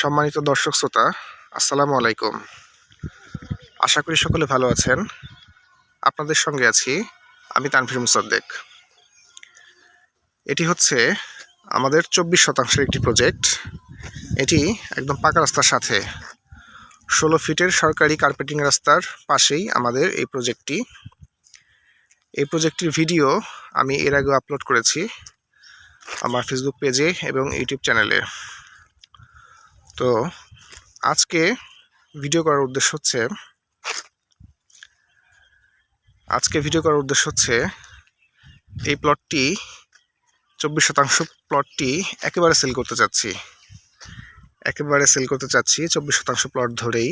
সম্মানিত দর্শক শ্রোতা, আসসালামু আলাইকুম। আশা করি সকলে ভালো আছেন। আপনাদের সঙ্গে আছি আমি তানভীর মুসাদ্দেক। এটি হচ্ছে আমাদের চব্বিশ শতাংশের একটি প্রজেক্ট। এটি একদম পাকা রাস্তার সাথে। ষোলো ফিটের সরকারি কার্পেটিং রাস্তার পাশেই আমাদের এই প্রজেক্টটি। এই প্রজেক্টটির ভিডিও আমি এর আগে আপলোড করেছি আমার ফেসবুক পেজে এবং ইউটিউব চ্যানেলে। তো আজকে ভিডিও করার উদ্দেশ্য হচ্ছে, আজকে ভিডিও করার উদ্দেশ্য হচ্ছে এই প্লটটি চব্বিশ শতাংশ প্লটটি একেবারে সেল করতে চাচ্ছি। একেবারে সেল করতে চাচ্ছি চব্বিশ শতাংশ প্লট ধরেই।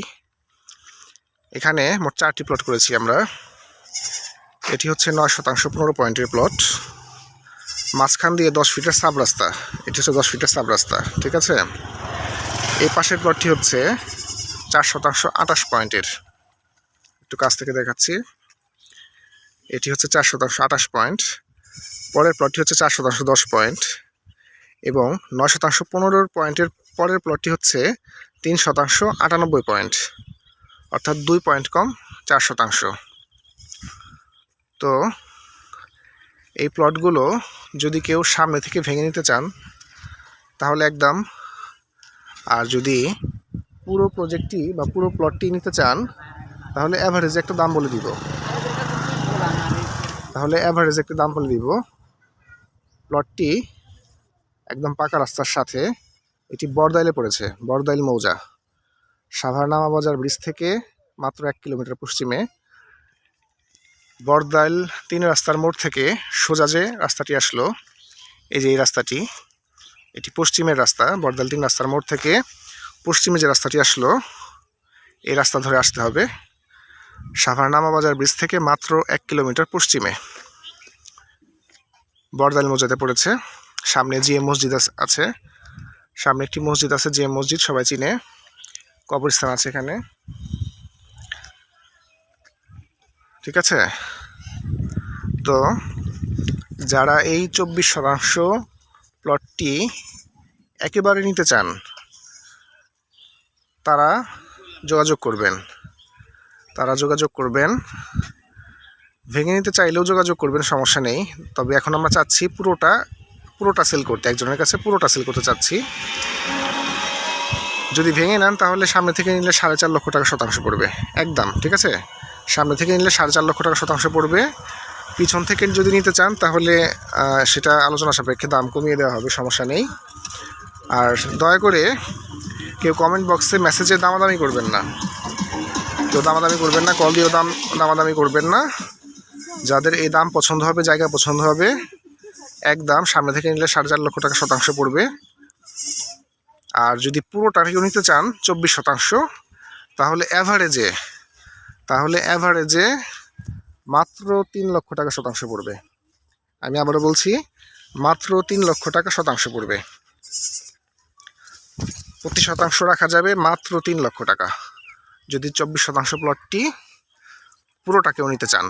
এখানে মোট চারটি প্লট করেছি আমরা। এটি হচ্ছে নয় শতাংশ পনেরো পয়েন্টের প্লট মাঝখান দিয়ে দশ ফিটের সাব রাস্তা। এটি হচ্ছে দশ ফিটের সাব রাস্তা। ঠিক আছে? এই পাশের প্লটটি হচ্ছে চার শতাংশ আটাশ পয়েন্টের। একটু কাছ থেকে দেখাচ্ছি। এটি হচ্ছে চার শতাংশ আটাশ পয়েন্ট। পরের প্লটটি হচ্ছে চার শতাংশ দশ পয়েন্ট। এবং নয় শতাংশ পনেরো পয়েন্টের পরের প্লটটি হচ্ছে তিন শতাংশ আটানব্বই পয়েন্ট। অর্থাৎ দুই পয়েন্ট কম চার শতাংশ। তো এই প্লটগুলো যদি কেউ সামনে থেকে ভেঙে নিতে চান, তাহলে একদম আর যদি পুরো প্রজেক্টটি বা পুরো প্লটটি নিতে চান, তাহলে অ্যাভারেজে একটা দাম বলে দিব। তাহলে অ্যাভারেজ একটা দাম বলে দিব। প্লটটি একদম পাকা রাস্তার সাথে, এটি বরদাইলে পড়েছে বরদাইল মৌজা। সাভারনামা বাজার ব্রিজ থেকে মাত্র এক কিলোমিটার পশ্চিমে। বরদাইল তিন রাস্তার মোড় থেকে সোজা যে রাস্তাটি আসলো, এই যে এই রাস্তাটি এটি পশ্চিমের রাস্তা বরদাল তিন রাস্তার মোড় থেকে পশ্চিমে যে রাস্তাটি আসলো, এই রাস্তা ধরে আসতে হবে সাভারনামা বাজার ব্রিজ থেকে মাত্র এক কিলোমিটার পশ্চিমে। বরদাল মৌজাতে পড়েছে। সামনে জিএম মসজিদ আছে সামনে একটি মসজিদ আছে জিএম মসজিদ, সবাই চিনে। কবরস্থান আছে এখানে। ঠিক আছে? তো যারা এই চব্বিশ শতাংশ প্লটটি একেবারে নিতে চান, তারা যোগাযোগ করবেন। তারা যোগাযোগ করবেন। ভেঙে নিতে চাইলেও যোগাযোগ করবেন, সমস্যা নেই। তবে এখন আমরা চাচ্ছি পুরোটা পুরোটা সেল করতে। একজনের কাছে পুরোটা সেল করতে চাচ্ছি। যদি ভেঙে নেন, তাহলে সামনে থেকে নিলে সাড়ে চার লক্ষ টাকা শতাংশ পড়বে। একদম, ঠিক আছে? সামনে থেকে নিলে সাড়ে চার লক্ষ টাকা শতাংশ পড়বে। পিছন থেকে যদি নিতে চান, তাহলে সেটা আলোচনা সাপেক্ষে দাম কমিয়ে দেওয়া হবে, সমস্যা নেই। আর দয়া করে কেউ কমেন্ট বক্সে মেসেজে দামাদামি করবেন না। কেউ দামাদামি করবেন না কল দিয়েও দাম, দামাদামি করবেন না। যাদের এই দাম পছন্দ হবে, জায়গা পছন্দ হবে, এক দাম সামনে থেকে নিলে সাড়ে চার লক্ষ টাকা শতাংশ পড়বে। আর যদি পুরোটা কেউ নিতে চান, চব্বিশ শতাংশ, তাহলে অ্যাভারেজে তাহলে অ্যাভারেজে মাত্র তিন লক্ষ টাকা শতাংশ পড়বে। আমি আবারও বলছি, মাত্র তিন লক্ষ টাকা শতাংশ পড়বে। প্রতি শতাংশ রাখা যাবে মাত্র তিন লক্ষ টাকা। যদি চব্বিশ শতাংশ প্লটটি পুরোটা কেউ নিতে চান।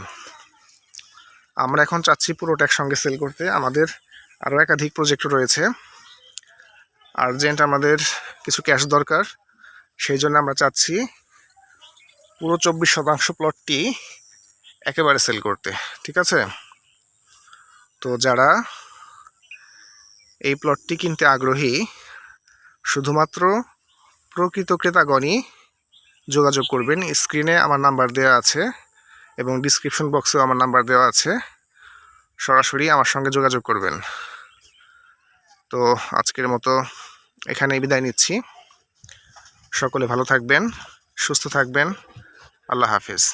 আমরা এখন চাচ্ছি পুরোটা একসঙ্গে সেল করতে। আমাদের আরও একাধিক প্রজেক্ট রয়েছে। আর্জেন্ট আমাদের কিছু ক্যাশ দরকার। সেই জন্য আমরা চাচ্ছি পুরো চব্বিশ শতাংশ প্লটটি একেবারে সেল করতে, ঠিক আছে? তো যারা এই প্লটটি কিনতে আগ্রহী, শুধুমাত্র প্রকৃত ক্রেতাগণই যোগাযোগ করবেন। স্ক্রিনে আমার নাম্বার দেওয়া আছে এবং ডিসক্রিপশন বক্সেও আমার নাম্বার দেওয়া আছে। সরাসরি আমার সঙ্গে যোগাযোগ করবেন। তো আজকের মতো এখানেই বিদায় নিচ্ছি। সকলে ভালো থাকবেন, সুস্থ থাকবেন। আল্লাহ হাফিজ।